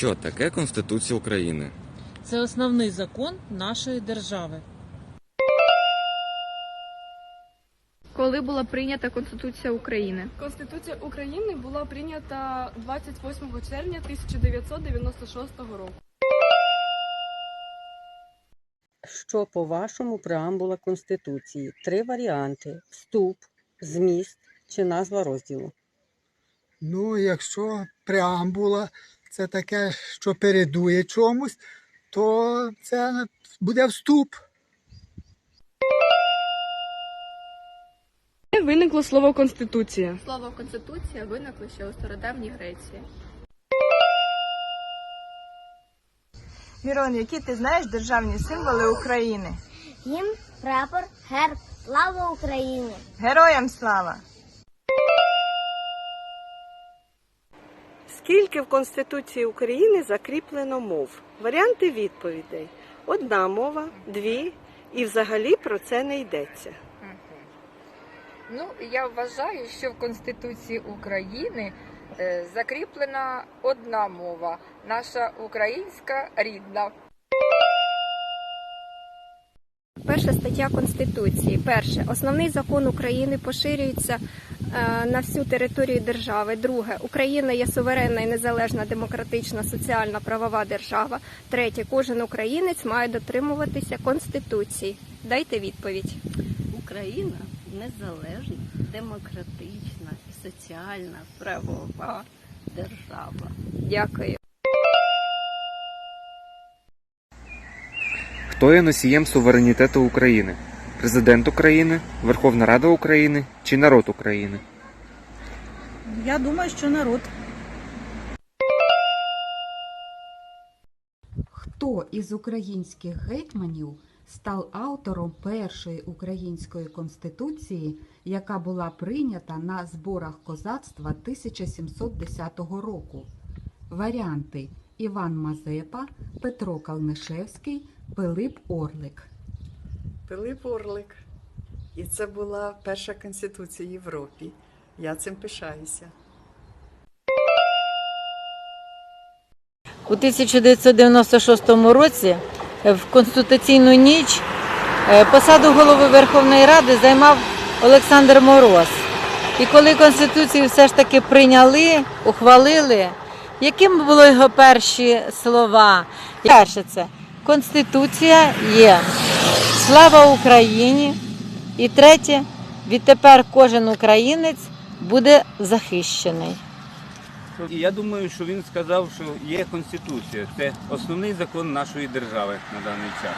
Що таке Конституція України? Це основний закон нашої держави. Коли була прийнята Конституція України? Конституція України була прийнята 28 червня 1996 року. Що по-вашому преамбула Конституції? Три варіанти: вступ, зміст чи назва розділу. Ну, якщо преамбула це таке, що передує чомусь, то це буде вступ. Де виникло слово Конституція? Слово Конституція виникло ще у стародавній Греції. Мірон, які ти знаєш державні символи України? Гімн, прапор, герб, слава Україні! Героям слава! Скільки в Конституції України закріплено мов? Варіанти відповідей: одна мова, дві, і взагалі про це не йдеться. Ну, я вважаю, що в Конституції України е, закріплена одна мова, наша українська рідна. Перша стаття Конституції. Перше. Основний закон України поширюється на всю територію держави. Друге. Україна є суверенна і незалежна демократична соціальна правова держава. Третє. Кожен українець має дотримуватися Конституції. Дайте відповідь. Україна незалежна, демократична і соціальна правова держава. Дякую. Хто є носієм суверенітету України? Президент України, Верховна Рада України чи народ України? Я думаю, що народ. Хто із українських гетьманів став автором першої української конституції, яка була прийнята на зборах козацтва 1710 року? Варіанти Іван Мазепа, Петро Калнишевський, Пилип Орлик. Пилип Орлик. І це була перша конституція Європі. Я цим пишаюся. У 1996 році е, в Конституційну ніч е, посаду голови Верховної Ради займав Олександр Мороз. І коли Конституцію все ж таки прийняли, ухвалили, якими були його перші слова? Перше це Конституція є. Слава Україні! І третє, відтепер кожен українець буде захищений. І я думаю, що він сказав, що є конституція. Це основний закон нашої держави на даний час.